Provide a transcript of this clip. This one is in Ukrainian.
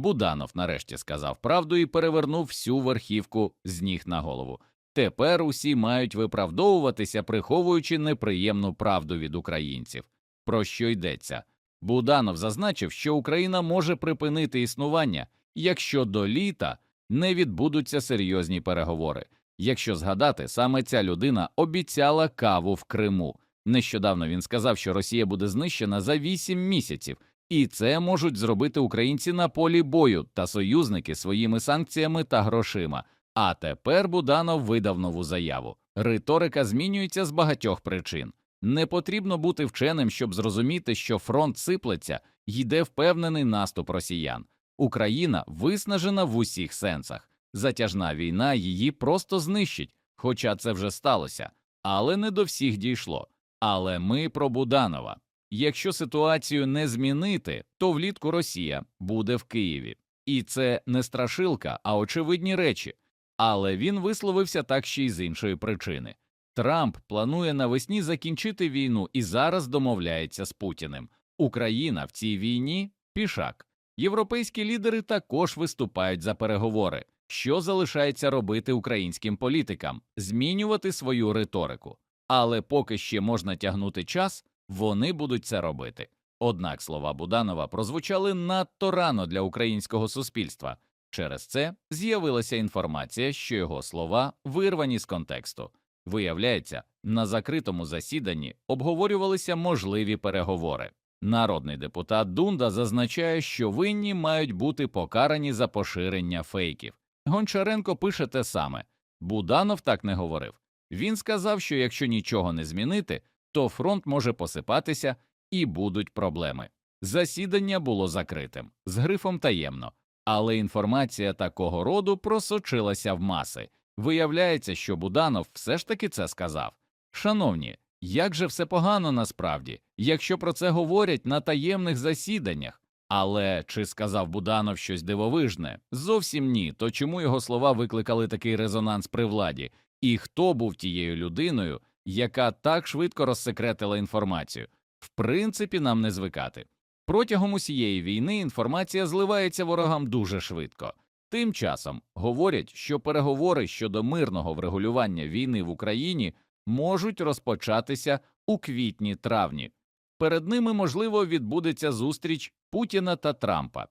Буданов нарешті сказав правду і перевернув всю верхівку з ніг на голову. Тепер усі мають виправдовуватися, приховуючи неприємну правду від українців. Про що йдеться? Буданов зазначив, що Україна може припинити існування, якщо до літа не відбудуться серйозні переговори. Якщо згадати, саме ця людина обіцяла каву в Криму. Нещодавно він сказав, що Росія буде знищена за 8 місяців, і це можуть зробити українці на полі бою та союзники своїми санкціями та грошима. А тепер Буданов видав нову заяву. Риторика змінюється з багатьох причин. Не потрібно бути вченим, щоб зрозуміти, що фронт сиплеться, йде впевнений наступ росіян. Україна виснажена в усіх сенсах. Затяжна війна її просто знищить, хоча це вже сталося, але не до всіх дійшло. Але ми про Буданова. Якщо ситуацію не змінити, то влітку Росія буде в Києві. І це не страшилка, а очевидні речі. Але він висловився так ще й з іншої причини. Трамп планує навесні закінчити війну і зараз домовляється з Путіним. Україна в цій війні пішак. Європейські лідери також виступають за переговори. Що залишається робити українським політикам змінювати свою риторику. Але поки ще можна тягнути час, вони будуть це робити. Однак слова Буданова прозвучали надто рано для українського суспільства. Через це з'явилася інформація, що його слова вирвані з контексту. Виявляється, на закритому засіданні обговорювалися можливі переговори. Народний депутат Дунда зазначає, що винні мають бути покарані за поширення фейків. Гончаренко пише те саме. Буданов так не говорив. Він сказав, що якщо нічого не змінити, то фронт може посипатися і будуть проблеми. Засідання було закритим, з грифом таємно, але інформація такого роду просочилася в маси. Виявляється, що Буданов все ж таки це сказав. Шановні, як же все погано насправді, якщо про це говорять на таємних засіданнях. Але чи сказав Буданов щось дивовижне? Зовсім ні. То чому його слова викликали такий резонанс при владі? І хто був тією людиною, яка так швидко розсекретила інформацію? В принципі, нам не звикати. Протягом усієї війни інформація зливається ворогам дуже швидко. Тим часом говорять, що переговори щодо мирного врегулювання війни в Україні можуть розпочатися у квітні-травні. Перед ними, можливо, відбудеться зустріч Путіна та Трампа,